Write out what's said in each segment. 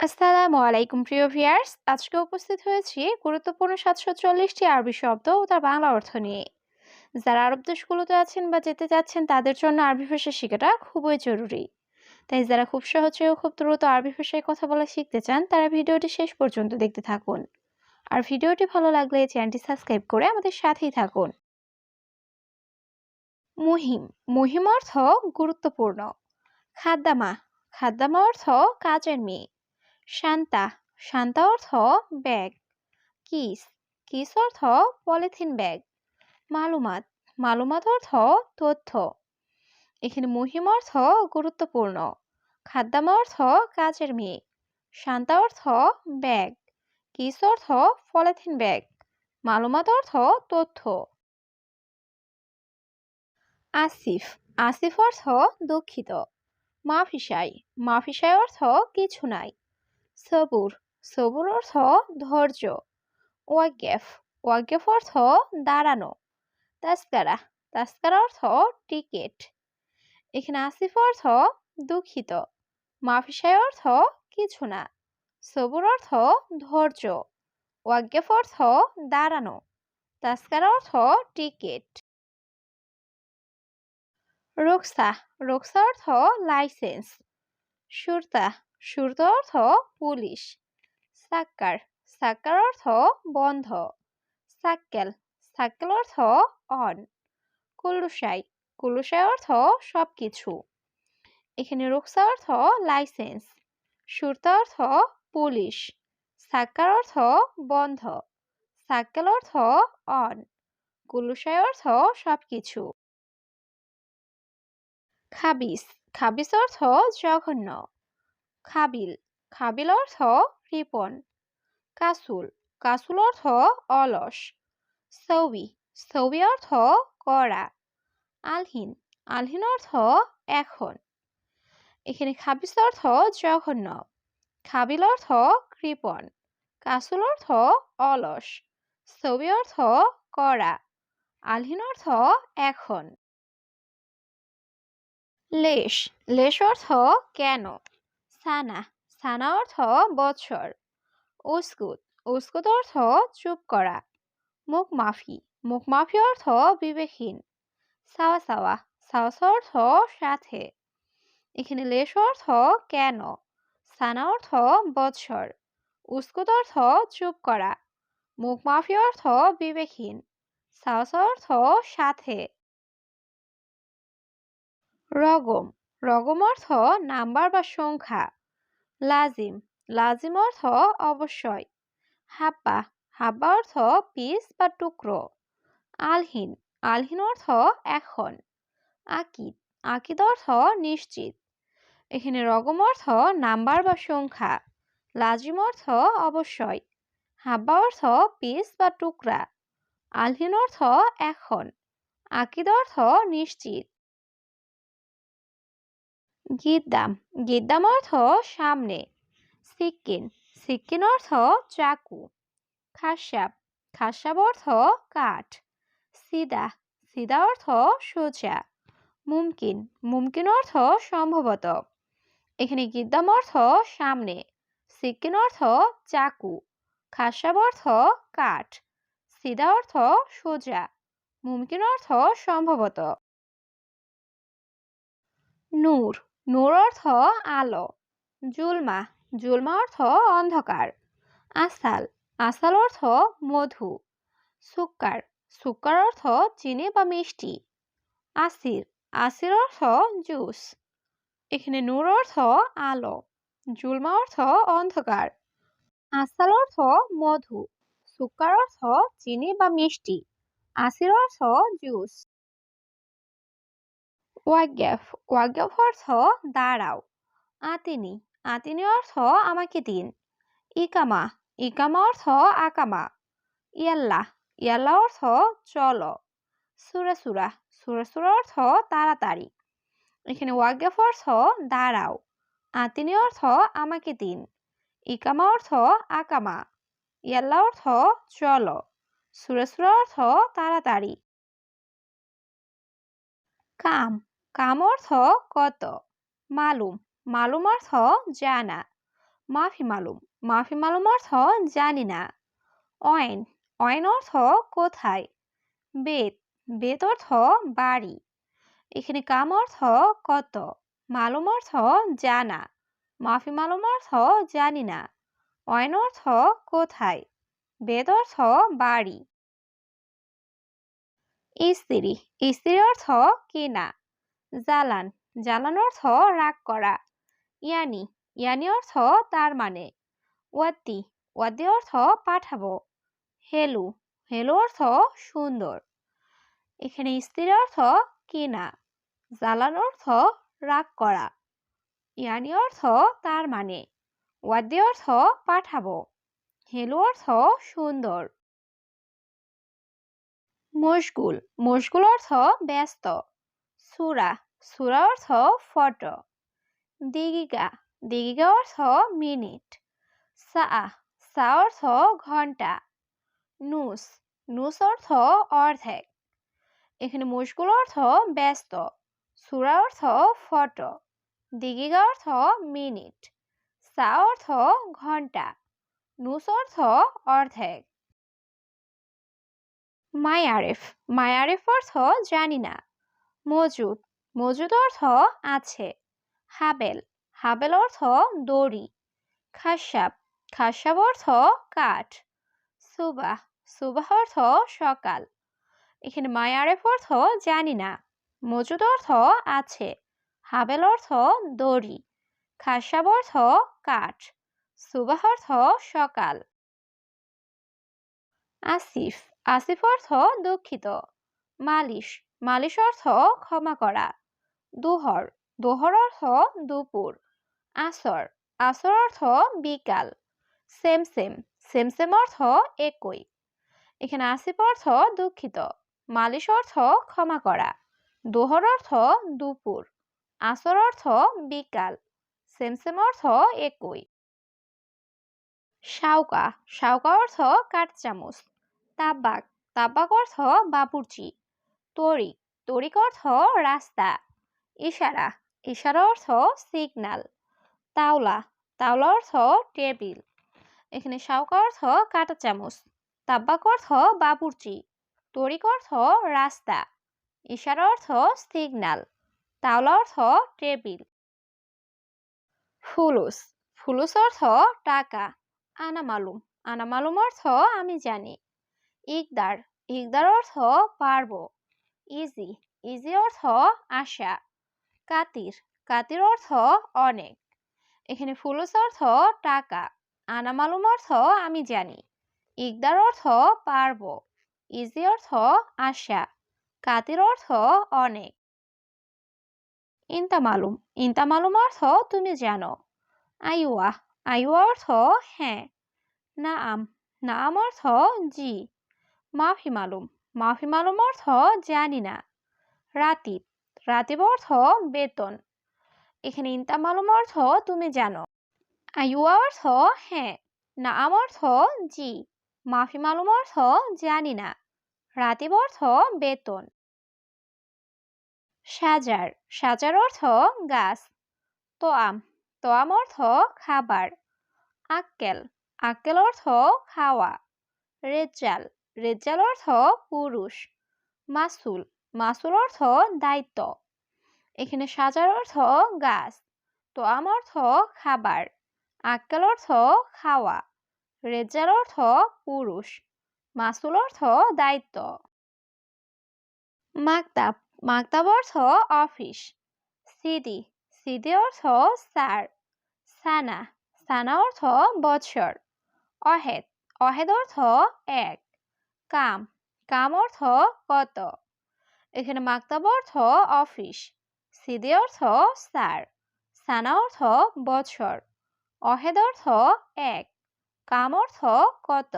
আসসালামু আলাইকুম, প্রিয় ভিউয়ার্স। আজকে উপস্থিত হয়েছি গুরুত্বপূর্ণ সাতশো চল্লিশটি আরবি শব্দ ও তার বাংলা অর্থ নিয়ে। যারা আরব দেশগুলোতে আছেন বা যেতে যাচ্ছেন, তাদের জন্য আরবি ভাষা শেখাটা খুবই জরুরি। তাই যারা খুব সহজে ও খুব দ্রুত আরবি ভাষায় কথা বলা শিখতে চান, তারা ভিডিওটি শেষ পর্যন্ত দেখতে থাকুন। আর ভিডিওটি ভালো লাগলে চ্যানেলটি সাবস্ক্রাইব করে আমাদের সাথেই থাকুন। মুহিম। মুহিম অর্থ গুরুত্বপূর্ণ। খাদ্দামা। খাদ্দামা অর্থ কাজের মেয়ে। শান্তা। শান্তা অর্থ ব্যাগ। কিস। কিস অর্থ পলিথিন ব্যাগ। মালুমাত। মালুমাত অর্থ তথ্য। এখানে মহিম অর্থ গুরুত্বপূর্ণ। খাদ্যামা অর্থ কাজের মেয়ে। শান্তা অর্থ ব্যাগ। কিস অর্থ পলিথিন ব্যাগ। মালুমাত অর্থ তথ্য। আসিফ। আসিফ অর্থ দুঃখিত। মাফিসাই। মাফিসাই অর্থ কিছু নাই। সবুর। সবুর অর্থ ধৈর্য। ওয়াকেফ। ওয়াকেফ অর্থ দাঁড়ানো। তাস্কারা। তাস্কারা অর্থ টিকেট। এখানে আসিফ অর্থ দুঃখিত। মাফিসায় অর্থ কিছু না। সবুর অর্থ ধৈর্য। ওয়াকেফ অর্থ দাঁড়ানো। তাস্কারা অর্থ টিকেট। রোকসা। রোকসা অর্থ লাইসেন্স। সুরতা। সুরতা অর্থ পুলিশ। সাক্কার সাক্কার অর্থ বন্ধ। সাক্কেল সাক্কেল অর্থ অন। কুলুসাই কুলুসাই অর্থ সবকিছু। এখানে রুকসা অর্থ লাইসেন্স। সুরতা অর্থ পুলিশ। সাক্কার অর্থ বন্ধ। সাক্কেল অর্থ অন। কুলুসাই অর্থ সবকিছু। খাবিস খাবিস অর্থ জঘন্য। খাবিল। খাবিল অর্থ কৃপণ কাসুল। কাসুল অর্থ অলস। সৌবি। সৌবি অর্থ করা আলহিন। আলহিন অর্থ এখন। এখানে খাবিস অর্থ জঘন্য। খাবিল অর্থ কৃপণ কাসুল অর্থ অলস। সৌবি অর্থ করা আলহিন অর্থ এখন। লেশ। লেশ অর্থ কেন? সানা সানা অর্থ বছর। উস্কুত উস্কুত অর্থ চুপ করা। মুখ মাফি মুখ মাফি অর্থ বিবেকহীন। সাওয়া সাওয়া সাওয়া অর্থ সাথে। এখানে লেশ অর্থ কেন? সানা অর্থ বৎসর উস্কুত অর্থ চুপ করা। মুখ মাফি অর্থ বিবেকহীন। সাওয়া অর্থ সাথে। রগম রগম অর্থ নাম্বার বা সংখ্যা। লাজিম লাজিম অর্থ অবশ্যই। হাব্বা হাব্বা অর্থ পিস বা টুকরো। আলহিন আলহিন অর্থ এখন। আকিদ আকিদ অর্থ নিশ্চিত। এখানে রগম অর্থ নাম্বার বা সংখ্যা। লাজিম অর্থ অবশ্যই। হাব্বা অর্থ পিস বা টুকরা। আলহিন অর্থ এখন। আকিদ অর্থ নিশ্চিত। গিদ্দাম। গিদ্দাম অর্থ সামনে। সিক্কিন সিক্কিন অর্থ চাকু। খাসাব। খাসাব অর্থ কাঠ। সিদা। সিদা অর্থ সোজা। মুমকিন। মুমকিন অর্থ সম্ভবত। এখানে গিদ্দাম অর্থ সামনে। সিক্কিন অর্থ চাকু। খাসাব অর্থ কাঠ। সিদা অর্থ সোজা। মুমকিন অর্থ সম্ভবত। নূর। নূর অর্থ আলো। জুলমা জুলমা অর্থ অন্ধকার। আসাল আসাল অর্থ মধু। সুক্কার সুক্কার অর্থ চিনি বা মিষ্টি। আসির আসির অর্থ জুস। এখানে নূর অর্থ আলো, জুলমা অর্থ অন্ধকার। আসাল অর্থ মধু, সুক্কার অর্থ চিনি বা মিষ্টি। আসির অর্থ জুস। ওয়াগ্যাফ ওয়াগ্যাফ অর্থ দাঁড়াও আতিনি আতিনি অর্থ আমাকে দিন ইকামা ইকামা অর্থ আকামা ইয়াল্লা ইয়াল্লা অর্থ চলো সুরা সুরা সুরা সুরা অর্থ তাড়াতাড়ি এখানে ওয়াগ্যাফ অর্থ দাঁড়াও আতিনি অর্থ আমাকে দিন ইকামা অর্থ আকামা ইয়াল্লা অর্থ চলো সুরা সুরা অর্থ তাড়াতাড়ি কাম কাম অর্থ কত? মালুম। মালুম অর্থ জানা। মাফি মালুম। মাফি মালুম অর্থ জানি না অয়েন অয়েন অর্থ কোথায়? বেত। বেত অর্থ বাড়ি এখানে কাম অর্থ কত? মালুম অর্থ জানা। মাফি মালুম অর্থ জানি না অয়েন অর্থ কোথায়? বেদ অর্থ বাড়ি স্ত্রী স্ত্রী অর্থ কেনা। জ্বালান। জ্বালান অর্থ রাগ করা। ইয়ানি। ইয়ানি অর্থ তার মানে। ওয়াদ্দি ওয়াদ্দি অর্থ পাঠাবো। হেলু। হেলু অর্থ সুন্দর। এখানে স্ত্রীর অর্থ কেনা। জ্বালান অর্থ রাগ করা। ইয়ানি অর্থ তার মানে। ওয়াদ্দি অর্থ পাঠাবো। হেলু অর্থ সুন্দর। মশগুল। মশগুল অর্থ ব্যস্ত। সুরা সুরা অর্থ ফটো। দিগিকা দিগিকা অর্থ মিনিট। সা সা অর্থ ঘণ্টা। নুস নুস অর্থ অর্ধেক। এখানে মুশকুল অর্থ ব্যস্ত, সুরা অর্থ ফটো। দিগিকা অর্থ মিনিট। সা অর্থ ঘণ্টা। নুস অর্থ অর্ধেক। মায়ারিফ মায়ারিফ অর্থ জানি না। মজুদ। মজুদ অর্থ আছে। হাবেল। হাবেল অর্থ দড়ি। খাসাব। খাসাব অর্থ কাঠ। সুবাহ। সুবাহ অর্থ সকাল। এখানে মায়ারেফ অর্থ জানি না। মজুদ অর্থ আছে। হাবেল অর্থ দড়ি। খাসাব অর্থ কাঠ। সুবাহ অর্থ সকাল। আসিফ। আসিফ অর্থ দুঃখিত। মালিশ। মালিশ অর্থ ক্ষমা করা। দুহর দুহর অর্থ দুপুর। আসর আসর অর্থ বিকাল। সেম সেম সেম সেম অর্থ একই। এখানে আসিফ অর্থ দুঃখিত, মালিশ অর্থ ক্ষমা করা। দোহর অর্থ দুপুর, আসর অর্থ বিকাল। সেম সেম অর্থ একই। শাউকা শাউকা অর্থ কাঠ চামচ। তাবাক তাবাক অর্থ বাপুরচি তরিক তরিক অর্থ রাস্তা, ইশারা ইশারা অর্থ সিগনাল তাওলা তাওলা অর্থ টেবিল এখানে শাউকা অর্থ কাটা চামচ, তাব্বাক অর্থ বাবুর্চি, তরিক অর্থ রাস্তা, ইশারা অর্থ সিগনাল তাওলা অর্থ টেবিল ফুলুস ফুলুস অর্থ টাকা, আনামালুম আনামালুম অর্থ আমি জানি, ইকদার ইকদার অর্থ পারব। ইজি ইজি অর্থ আশা। কাতির কাতির অর্থ অনেক। এখানে ফুলস অর্থ টাকা, আনামালুম অর্থ আমি জানি। ইকদার অর্থ পারব ইজি অর্থ আশা, কাতির অর্থ অনেক। ইন্তামালুম ইন্তামালুম অর্থ তুমি জানো। আইওয়া আইওয়া অর্থ হ্যাঁ। নাম নাম অর্থ জি। মাফি মালুম মাফি মালুম অর্থ জানি না। রাতিব রাতিব অর্থ বেতন। এখানে ইন্তা মালুম অর্থ তুমি জানো। আইওয়া অর্থ হ্যাঁ নাম অর্থ জি। মাফি মালুম অর্থ জানি না। রাতিব অর্থ বেতন। সাজার সাজার অর্থ গাছ। তোয়াম তোয়াম অর্থ খাবার। আক্কেল আক্কেল অর্থ খাওয়া। রেজাল রেজাল অর্থ পুরুষ। মাসুল মাসুল অর্থ দায়িত্ব। এখানে সাজার অর্থ গাছ। তোয়াম অর্থ খাবার। আক্কেল অর্থ খাওয়া। রেজাল অর্থ পুরুষ। মাসুল অর্থ দায়িত্ব। মাকতাব মাকতাব অর্থ অফিস। সিদি সিদি অর্থ স্যার। সানা সানা অর্থ বৎসর। অহেদ অহেদ অর্থ এক। কাম। কাম অর্থ কত? এখানে মাকতাব অর্থ অফিস, সিদে অর্থ স্যার, সানা অর্থ বছর, অহেদ অর্থ এক, কাম অর্থ কত?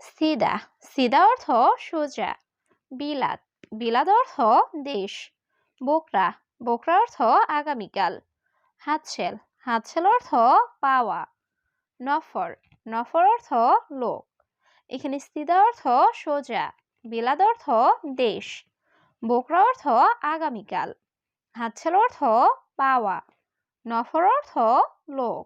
সিদা সিদা অর্থ সোজা, বিলাত বিলাদ অর্থ দেশ, বোকরা বোকরা অর্থ আগামীকাল হাতছেল হাতছেল অর্থ পাওয়া, নফর নফর অর্থ লোক। এখানে স্থিতা অর্থ সোজা বিলাদ অর্থ দেশ, বোকরা অর্থ আগামীকাল হাতছাল অর্থ পাওয়া, নফর অর্থ লোক।